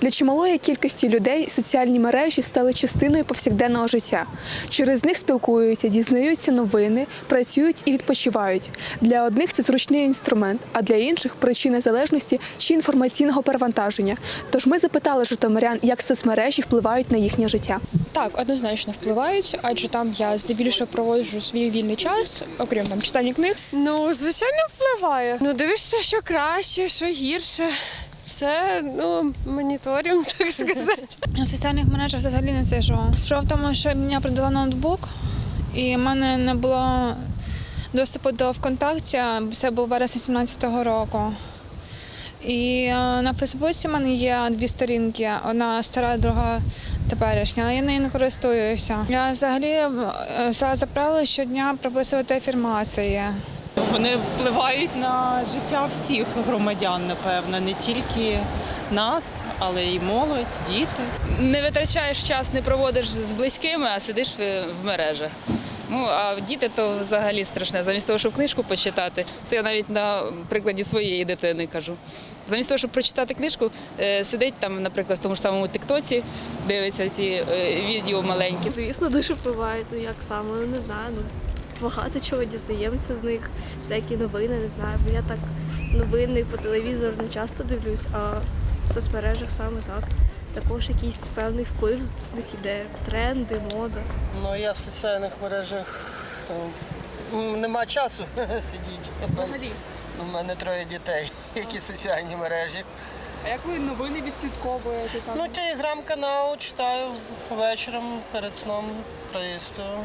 Для чималої кількості людей соціальні мережі стали частиною повсякденного життя. Через них спілкуються, дізнаються новини, працюють і відпочивають. Для одних це зручний інструмент, а для інших причина залежності чи інформаційного перевантаження. Тож ми запитали житомирян, як соцмережі впливають на їхнє життя. Так, однозначно впливають, адже там я здебільшого проводжу свій вільний час, окрім там читання книг. Ну, звичайно, впливає. Ну, дивишся, що краще, що гірше. Все, ну, моніторимо, так сказати. На соціальних мережах взагалі не сижу. Справа в тому, що мені продала ноутбук, і в мене не було доступу до ВКонтакті. Це був вересень 17-го року. І е, на Фейсбуці в мене є дві сторінки: одна стара, друга теперішня, але я нею не користуюся. Я взагалі е, за правило щодня прописувати афірмації. Вони впливають на життя всіх громадян, напевно, не тільки нас, але й молодь, діти. не витрачаєш час, не проводиш з близькими, а сидиш в мережах. Ну а діти то взагалі страшне. Замість того, щоб книжку почитати, то я навіть на прикладі своєї дитини кажу. Замість того, щоб прочитати книжку, е, сидить там, наприклад, в тому ж самому Тиктоці, дивиться ці е, відео маленькі. Звісно, дуже впливають. Ну як саме, не знаю. Ну багато чого дізнаємося з них, всякі новини, не знаю. Бо я так новини по телевізору не часто дивлюсь, а в соцмережах саме так. Також якийсь певний вплив з них іде, тренди, мода. Ну я в соціальних мережах ем, нема часу сидіти. Взагалі. У мене троє дітей, які соціальні мережі. А як ви новини відслідковуєте там? Ну, телеграм-канал читаю вечором перед сном пролистую.